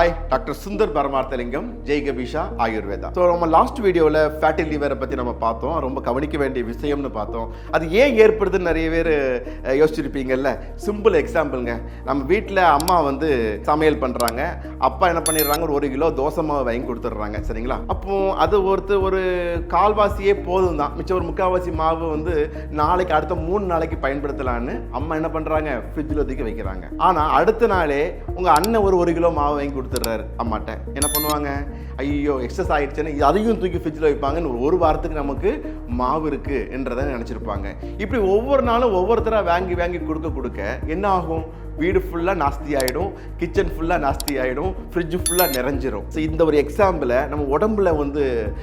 Bye. Doctor Sundar Paramarthalingam Jai Kabisha Ayurveda. So நம்ம last வீடியோவில் fatty லிவரை பற்றி நம்ம பார்த்தோம். ரொம்ப கவனிக்க வேண்டிய விஷயம்னு பார்த்தோம். அது ஏன் ஏற்படுதுன்னு நிறைய பேர் யோசிச்சிருப்பீங்கல்ல? சிம்பிள் எக்ஸாம்பிளுங்க நம்ம வீட்டில் அம்மா வந்து சமையல் பண்ணுறாங்க அப்பா என்ன பண்ணிடுறாங்க? ஒரு ஒரு கிலோ தோசை மாவு வாங்கி கொடுத்துட்றாங்க. சரிங்களா? அப்போ அது ஒருத்தர் ஒரு கால்வாசியே போதும் தான் மிச்சம் ஒரு முக்கால்வாசி மாவு வந்து நாளைக்கு அடுத்த மூணு நாளைக்கு பயன்படுத்தலான்னு அம்மா என்ன பண்ணுறாங்க ஃப்ரிட்ஜில் ஒதுக்கி வைக்கிறாங்க. ஆனால் அடுத்த நாளே உங்கள் அண்ணன் ஒரு ஒரு கிலோ மாவு வாங்கி கொடுத்துட்றாரு. அம்மாட்ட. என்ன பண்ணுவாங்க? ஐயோ எக்ஸஸ் ஆயிடுச்சுன்னு அதையும் தூக்கி ஃப்ரிட்ஜில் வைப்பாங்கன்னு ஒரு வாரத்துக்கு நமக்கு மாவு இருக்கு என்றதை நினச்சிருப்பாங்க. இப்படி ஒவ்வொரு நாளும் ஒவ்வொருத்தராக வாங்கி வாங்கி கொடுக்க கொடுக்க என்ன ஆகும்? வீடு ஃபுல்லாக நாஸ்தி ஆகிடும் கிச்சன் ஃபுல்லாக நாஸ்தி ஆகிடும் ஃப்ரிட்ஜ் ஃபுல்லாக நிறைஞ்சிரும். ஸோ இந்த ஒரு எக்ஸாம்பிளை நம்ம உடம்புல வந்து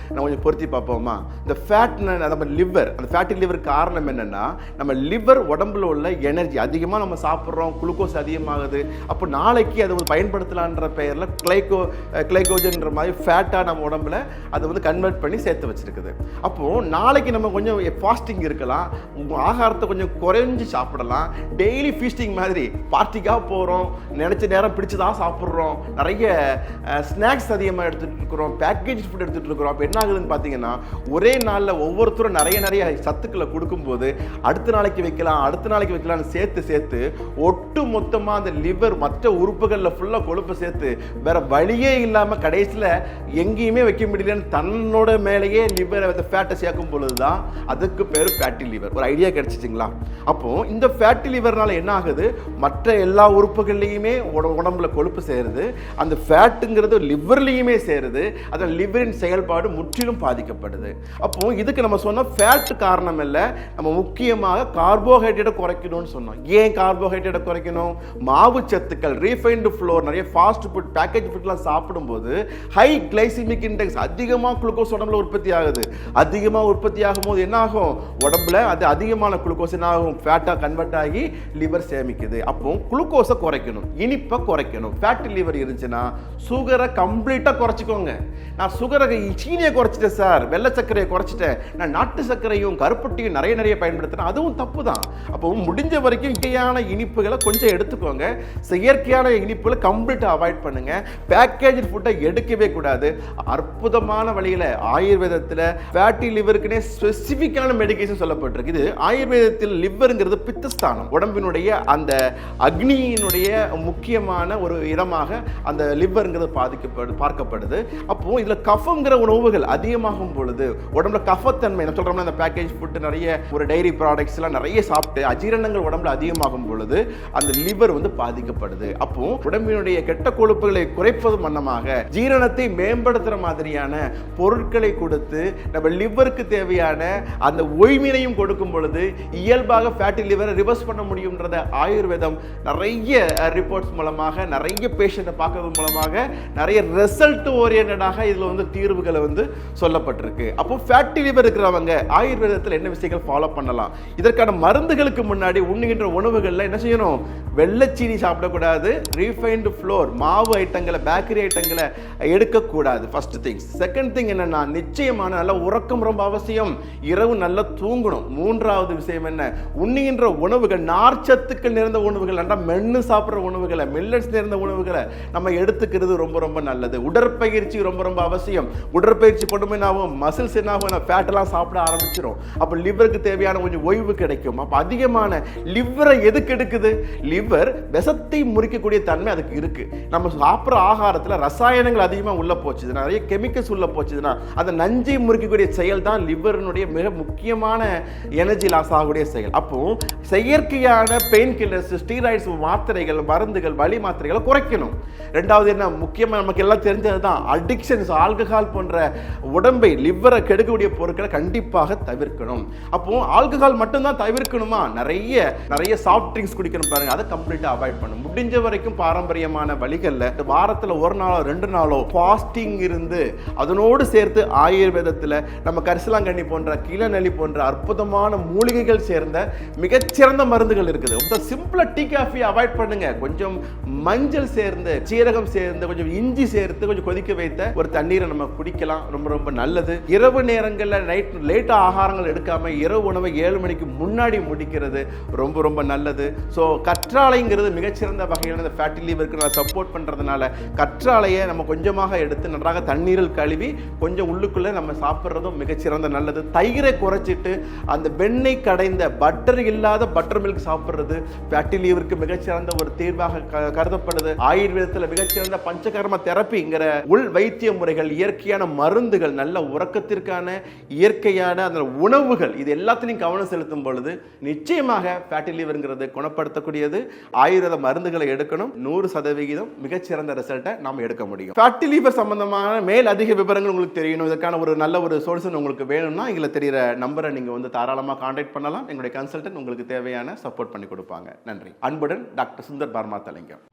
நம்ம கொஞ்சம் பொருத்தி பார்ப்போமா? இந்த ஃபேட் நம்ம லிவர் அந்த ஃபேட்டி லிவர் காரணம் என்னென்னா நம்ம லிவர் உடம்புல உள்ள எனர்ஜி அதிகமாக நம்ம சாப்பிட்றோம் குளுக்கோஸ் அதிகமாகுது. அப்போ நாளைக்கு அதை பயன்படுத்தலான்ற பெயரில் கிளைகோ கிளைகோஜன்ற மாதிரி ஃபேட்டாக நம்ம உடம்புல அதை வந்து கன்வெர்ட் பண்ணி சேர்த்து வச்சுருக்குது. அப்போது நாளைக்கு நம்ம கொஞ்சம் ஃபாஸ்டிங் இருக்கலாம். உங்கள் ஆகாரத்தை கொஞ்சம் குறைஞ்சி சாப்பிடலாம். டெய்லி ஃபீஸ்டிங் மாதிரி பார்ட்டிக்காக போகிறோம் நினச்ச நேரம் பிடிச்சதாக சாப்பிட்றோம். நிறைய ஸ்நாக்ஸ் அதிகமாக எடுத்துகிட்டு இருக்கிறோம். பேக்கேஜ் ஃபுட் எடுத்துகிட்டு இருக்கிறோம். அப்போ என்ன ஆகுதுன்னு பார்த்தீங்கன்னா ஒரே நாளில் ஒவ்வொருத்தரும் நிறைய நிறைய சத்துக்களை கொடுக்கும்போது அடுத்த நாளைக்கு வைக்கலாம் அடுத்த நாளைக்கு வைக்கலாம்னு சேர்த்து சேர்த்து ஒட்டு மொத்தமாக அந்த லிவர் மற்ற உறுப்புகளில் ஃபுல்லாக கொழுப்பு சேர்த்து வேற வழியே இல்லாமல் கடைசியில் எங்கேயுமே வைக்க முடியலன்னு தன்னோட மேலேயே லிவரை அந்த ஃபேட்டை சேர்க்கும் பொழுது தான் அதுக்கு பேர் ஃபேட்டி லிவர் ஒரு ஐடியா கிடச்சிச்சிங்களா? அப்போ இந்த ஃபேட்டி லிவர்னால என்ன ஆகுது? மற்ற எல்லா உறுப்புகள்லையுமே உட- உடம்புல கொழுப்பு சேருது. அந்த ஃபேட்டுங்கிறது லிவர்லேயுமே சேருது. அதில் லிவரின் செயல்பாடு முற்றிலும் பாதிக்கப்படுது. அப்போ இதுக்கு நம்ம சொன்ன ஃபேட் காரணம் இல்லை. நம்ம முக்கியமாக கார்போஹைட்ரேட்டை குறைக்கணும்னு சொன்னோம். ஏன் கார்போஹைட்ரேட்டை குறைக்கணும்? மாவு சத்துக்கள் ரீஃபைண்டு ஃப்ளோர் நிறைய ஃபாஸ்ட் ஃபுட் பேக்கேஜ் ஃபுட்லாம் சாப்பிடும்போது ஹை கிளைசிமிக் இண்டெக்ஸ் அதிகமாக குளுக்கோஸ் உடம்புல உற்பத்தி ஆகுது. அதிகமாக உற்பத்தி ஆகும்போது என்ன ஆகும் உடம்புல அது அதிகமான குளுக்கோஸ் என்ன ஆகும்? ஃபேட்டாக கன்வெர்ட் ஆகி லிவர் சேமிக்குது. அப்போ குளுக்கோஸை குறைக்கணும். இனிப்பை குறைக்கணும். ஃபேட்டி லிவர் இருந்துச்சுன்னா சுகரை கம்ப்ளீட்டாக குறைச்சிக்கோங்க. நான் சுகரை சீனியை குறைச்சிட்டேன் சார் வெள்ளை சர்க்கரையை குறைச்சிட்டேன். நான் நாட்டு சர்க்கரையும் கருப்பட்டியும் நிறைய நிறைய பயன்படுத்தினேன் அதுவும் தப்பு தான் அப்போ முடிஞ்ச வரைக்கும் இயற்கையான இனிப்புகளை கொஞ்சம் எடுத்துக்கோங்க. செயற்கையான இனிப்புகளை கம்ப்ளீட்டாக அவாய்ட் பண்ணுங்கள் பேக்கேஜ் ஃபுட்டை எடுக்கவே கூடாது. அற்புதமான வழியில் ஆயுர்வேதத்தில் ஃபேட்டி லிவருக்குனே ஸ்பெசிஃபிக்கான மெடிக்கேஷன் சொல்லப்பட்டிருக்கு. இது ஆயுர்வேதத்தில் லிவருங்கிறது பித்தஸ்தானம். உடம்பினுடைய அந்த அக்னியினுடைய முக்கியமான ஒரு இடமாக அந்த லிவருங்கிறது பாதிக்கப்படு பார்க்கப்படுது. அப்போது இதில் கஃபங்கிற உணவுகள் அதிகமாகும் பொழுது உடம்புல கஃபத்தன்மை என்ன சொல்கிறோம்னா அந்த பேக்கேஜ் ஃபுட்டு நிறைய ஒரு டைரி ப்ராடக்ட்ஸ்லாம் நிறைய சாப்பிட்டு அஜீரணங்கள் உடம்புல அதிகமாகும் பொழுது அந்த லிவர் வந்து பாதிக்கப்படுது. அப்போ உடம்பினுடைய கெட்ட கொழுப்புகளை குறைப்பது மன்னமாக ஜீரணத்தை மேம்படுத்துகிற மாதிரியான பொருட்களை கொடுத்து நம்ம லிவருக்கு தேவையான அந்த ஓய்வினையும் கொடுக்கும் பொழுது இயல்பாக ஃபேட்டி லிவரை ரிவர்ஸ் பண்ண முடியுன்றத ஆயுர்வேதம் நிறைய ரிப்போர்ட்ஸ் மூலமாக நிறைய பேஷண்ட்டை பார்க்கறது மூலமாக நிறைய ரிசல்ட் ஓரியன்டாக இதில் வந்து தீர்வுகளை வந்து சொல்லப்பட்டிருக்கு. அப்போ ஃபேட்டி லிவர் இருக்கிறவங்க ஆயுர்வேதத்தில் என்ன விஷயங்கள் ஃபாலோ பண்ணலாம்? இதற்கான மருந்துகளுக்கு முன்னாடி உண்ணுகின்ற உணவுகளில் என்ன செய்யணும்? வெள்ளச்சீனி சாப்பிடக்கூடாது ரீஃபைண்டு ஃப்ளோர் மாவு ஐட்டங்கள் பேக்கரி ஐட்டங்களை எடுக்கக்கூடாது ஃபஸ்ட்டு திங் செகண்ட் திங் என்னென்னா நிச்சயமான நல்ல உறக்கம் ரொம்ப அவசியம். இரவு நல்லா தூங்கணும். மூன்றாவது விஷயம் என்ன? உண்ணுகின்ற உணவுகள் நார்ச்சத்துக்கள் நிறைந்த உணவுகள் நல்லா மென்று சாப்பிட்ற உணவுகளை மில்லட்ஸ் நிறைந்த உணவுகளை நம்ம எடுத்துக்கிறது ரொம்ப ரொம்ப நல்லது. உடற்பயிற்சி ரொம்ப ரொம்ப அவசியம். உடற்பயிற்சி பண்ணும்போது என்ன ஆகும்? மசில்ஸ் என்ன ஆகும்? ஃபேட்டெல்லாம் சாப்பிட ஆரம்பிச்சிடும் அப்போ லிவருக்கு தேவையான கொஞ்சம் ஓய்வு கிடைக்கும். அப்போ அதிகமான லிவரை எதுக்கு எடுக்குது? லிவர் விஷத்தை முறிக்கக்கூடிய தன்மை அதுக்கு இருக்கு. நம்ம சாப்பிட்ற ஆகாரத்தில் ரசாயனங்கள் அதிகமாக உள்ள போச்சுதுன்னா நிறைய கெமிக்கல்ஸ் உள்ள போச்சுதுன்னா அந்த நஞ்சை முறிக்கக்கூடிய செயல் தான் லிவரினுடைய மிக முக்கியமான எனர்ஜி லாஸ் ஆகக்கூடிய செயல். அப்போ செயற்கையான பெயின் கில்லர்ஸ் ஸ்டீராய்ட்ஸ் மாத்திரைகள் மருந்துகள் வலி மாத்திரைகளை குறைக்கணும். ரெண்டாவது என்ன முக்கியமாக நமக்கு எல்லாம் தெரிஞ்சது தான் அடிக்ஷன்ஸ் ஆல்கஹால் போன்ற உடம்பை லிவரை கெடுக்கக்கூடிய பொருட்களை கண்டிப்பாக தவிர்க்கணும். அப்போ ஆல்கஹால் மட்டும்தான் தவிர்க்கணுமா? நிறைய நிறைய சாஃப்ட் ட்ரிங்க்ஸ் குடிக்கணும் பாருங்க. அதை கம்ப்ளீட்டாக அவாய்ட் பண்ணும் முடிஞ்ச வரைக்கும் பாரம்பரியமான வழிகளில் வாரத்தில் ஒரு நாளோ ரெண்டு நாளோ ஃபாஸ்டிங் இருந்து அதனோடு சேர்த்து ஆயுர்வேதத்தில் நம்ம கரிசலாங்கண்ணி போன்ற கீழநெல்லி போன்ற அற்புதமான மூலிகைகள் சேர்ந்த மிகச்சிறந்த மருந்துகள் இருக்குது. சிம்பிளாக டீ காஃபி அவாய்ட் பண்ணுங்க. கொஞ்சம் மஞ்சள் சேர்ந்து சீரகம் சேர்ந்து கொஞ்சம் இஞ்சி சேர்த்து கொஞ்சம் கொதிக்க வைத்த ஒரு தண்ணீரை நம்ம குடிக்கலாம். ரொம்ப ரொம்ப நல்லது. இரவு நேரங்களில் நைட் லேட்டாக ஆகாரங்கள் எடுக்காம இரவு உணவை ஏழு மணிக்கு முன்னாடி முடிக்கிறது ரொம்ப ரொம்ப நல்லது. ஸோ கற்றாழைங்கிறது மிகச்சிறந்த வகையான ஃபேட்டி லீவருக்கு நான் சப்போர்ட் பண்ணுறதுனால கற்றாழையை நம்ம கொஞ்சமாக எடுத்து நன்றாக தண்ணீரில் கழுவி கொஞ்சம் உள்ளுக்குள்ளே நம்ம சாப்பிட்றதும் மிகச்சிறந்த நல்லது. தயிரை குறைச்சிட்டு அந்த வெண்ணெய் கடைந்த பட்டர் இல்லாத பட்டர் மில்க் சாப்பிட்றது ஃபேட்டி லீவருக்கு மிகச்சிறந்த ஒரு தீர்வாக க- கருதப்படுது. ஆயுர்வேதத்தில் மிகச்சிறந்த பஞ்சகர்ம தெரப்பிங்கிற உள் வைத்திய முறைகள் இயற்கையான மருந்துகள் நல்ல உறக்கத்திற்கான இயற்கையான அந்த உணவுகள் இது எல்லாத்திலையும் கவனம் செலுத்தும் பொழுது நிச்சயமாக ஃபேட்டி லீவருங்கிறது குணப்படுத்தக்கூடியது. ஆயுர்வேத மருந்துகளை எடுக்கணும். நூறு சதவிகிதம் மிகச்சிறந்த ரிசல்ட்டை நாம் எடுக்க முடியும். ஃபேட்டி லீவர் சம்பந்தமான மேல் அதிக விவரங்கள் உங்களுக்கு தெரியணும் இதற்கான ஒரு நல்ல ஒரு சொல்யூஷன் உங்களுக்கு வேணும்னா இதில் தெரியிற நம்பரை நீங்கள் வந்து தாராளமாக காண்டாக்ட் பண்ணலாம். எங்களுடைய கன்சல்டன்ட் உங்களுக்கு தேவையான சப்போர்ட் பண்ணி கொடுப்பாங்க. நன்றி. அன்புடன் டாக்டர் சுந்தர் பர்மா தலைங்கம்